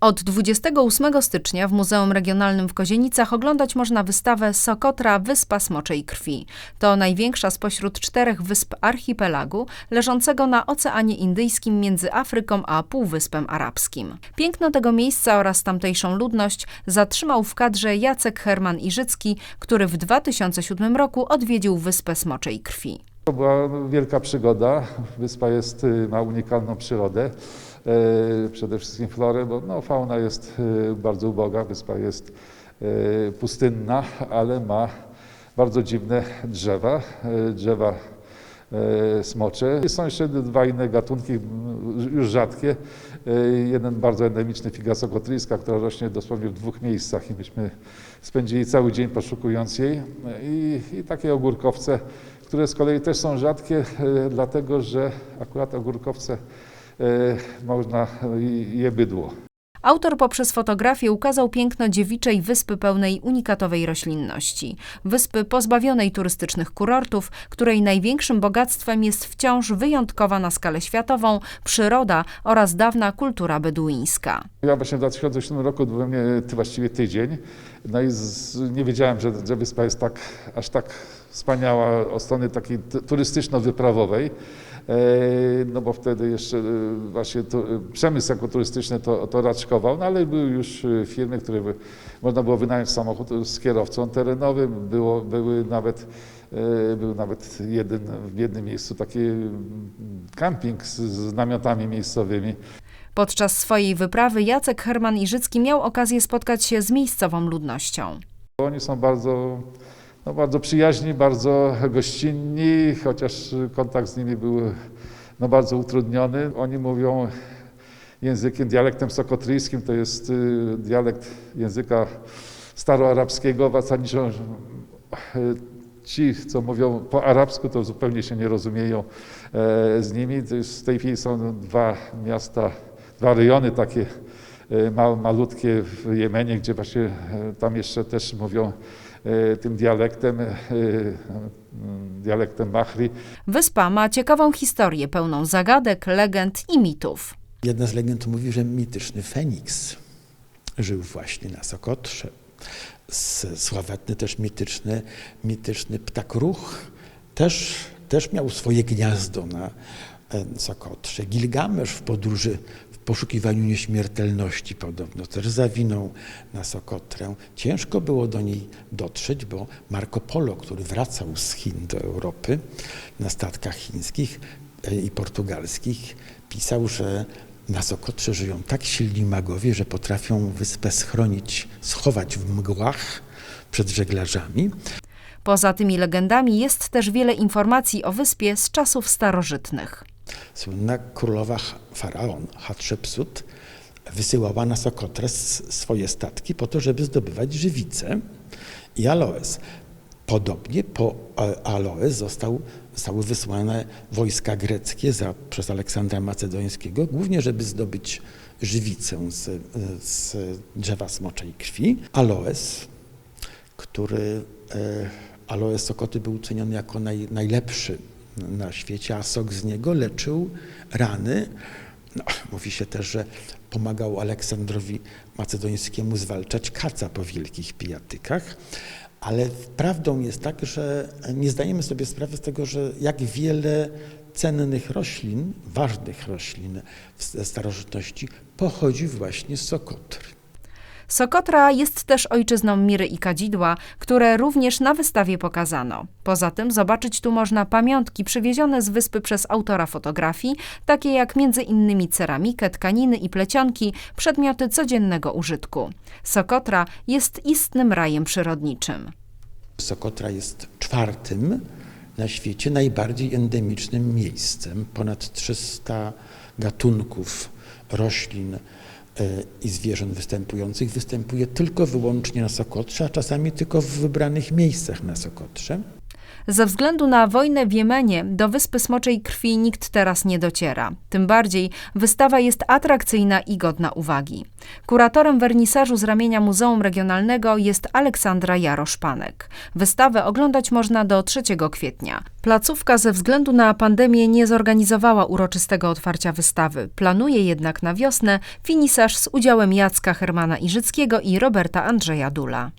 Od 28 stycznia w Muzeum Regionalnym w Kozienicach oglądać można wystawę Sokotra Wyspa Smoczej Krwi. To największa spośród czterech wysp archipelagu, leżącego na Oceanie Indyjskim między Afryką a Półwyspem Arabskim. Piękno tego miejsca oraz tamtejszą ludność zatrzymał w kadrze Jacek Herman Iżycki, który w 2007 roku odwiedził Wyspę Smoczej Krwi. To była wielka przygoda. Wyspa jest, y, ma unikalną przyrodę, przede wszystkim florę, bo no, fauna jest y, bardzo uboga. Wyspa jest e, pustynna, ale ma bardzo dziwne drzewa, e, drzewa e, smocze. Są jeszcze dwa inne gatunki, już rzadkie. E, Jeden bardzo endemiczny figa sokotryjska, która rośnie dosłownie w dwóch miejscach i myśmy spędzili cały dzień poszukując jej. I, i takie ogórkowce, które z kolei też są rzadkie, e, dlatego że akurat ogórkowce e, można i- je bydło. Autor poprzez fotografię ukazał piękno dziewiczej wyspy pełnej unikatowej roślinności. Wyspy pozbawionej turystycznych kurortów, której największym bogactwem jest wciąż wyjątkowa na skalę światową przyroda oraz dawna kultura beduińska. Ja właśnie w 2007 roku byłem ty- właściwie tydzień, no i nie wiedziałem, że, że wyspa jest tak, aż tak wspaniała od strony takiej turystyczno-wyprawowej, e, no bo wtedy jeszcze e, właśnie tu, e, przemysł jako turystyczny to, to raczkował, no ale były już e, firmy, które by, można było wynająć samochód z kierowcą terenowym, było, były nawet e, był nawet jeden, w jednym miejscu taki mm, camping z, z namiotami miejscowymi. Podczas swojej wyprawy Jacek Herman Iżycki miał okazję spotkać się z miejscową ludnością. Oni są bardzo, no bardzo przyjaźni, bardzo gościnni, chociaż kontakt z nimi był no bardzo utrudniony. Oni mówią językiem, dialektem sokotryjskim, to jest y, dialekt języka staroarabskiego, zasadniczo y, ci, co mówią po arabsku, to zupełnie się nie rozumieją e, z nimi. W tej chwili są dwa miasta, dwa rejony takie e, ma, malutkie w Jemenie, gdzie właśnie e, tam jeszcze też mówią tym dialektem, e, mm, dialektem Bahri. Wyspa ma ciekawą historię pełną zagadek, legend i mitów. Jedna z legend mówi, że mityczny Feniks żył właśnie na Sokotrze. Sławetny też mityczny, mityczny ptak ruch też, też miał swoje gniazdo na e, Sokotrze. Gilgamesz w podróży, w poszukiwaniu nieśmiertelności podobno też zawinął na Sokotrę. Ciężko było do niej dotrzeć, bo Marco Polo, który wracał z Chin do Europy na statkach chińskich e, i portugalskich, pisał, że na Sokotrze żyją tak silni magowie, że potrafią wyspę schronić, schować w mgłach przed żeglarzami. Poza tymi legendami jest też wiele informacji o wyspie z czasów starożytnych. Słynna królowa faraon Hatshepsut wysyłała na Sokotrę s- swoje statki po to, żeby zdobywać żywicę i aloes. Podobnie po a- aloes został, zostały wysłane wojska greckie za, przez Aleksandra Macedońskiego, głównie żeby zdobyć żywicę z, z drzewa smoczej krwi. Aloes, który e, aloes sokoty był ceniony jako naj, najlepszy na świecie, a sok z niego leczył rany. No, mówi się też, że pomagał Aleksandrowi Macedońskiemu zwalczać kaca po wielkich pijatykach. Ale prawdą jest tak, że nie zdajemy sobie sprawy z tego, że jak wiele cennych roślin, ważnych roślin ze starożytności pochodzi właśnie z Sokotry. Sokotra jest też ojczyzną miry i kadzidła, które również na wystawie pokazano. Poza tym zobaczyć tu można pamiątki przywiezione z wyspy przez autora fotografii, takie jak innymi ceramikę, tkaniny i plecionki, przedmioty codziennego użytku. Sokotra jest istnym rajem przyrodniczym. Sokotra jest czwartym na świecie najbardziej endemicznym miejscem. Ponad 300 gatunków roślin i zwierząt występujących występuje tylko wyłącznie na Sokotrze, a czasami tylko w wybranych miejscach na Sokotrze. Ze względu na wojnę w Jemenie do Wyspy Smoczej Krwi nikt teraz nie dociera. Tym bardziej wystawa jest atrakcyjna i godna uwagi. Kuratorem wernisażu z ramienia Muzeum Regionalnego jest Aleksandra Jaroszpanek. Wystawę oglądać można do 3 kwietnia. Placówka ze względu na pandemię nie zorganizowała uroczystego otwarcia wystawy. Planuje jednak na wiosnę finisaż z udziałem Jacka Hermana Iżyckiego i Roberta Andrzeja Dula.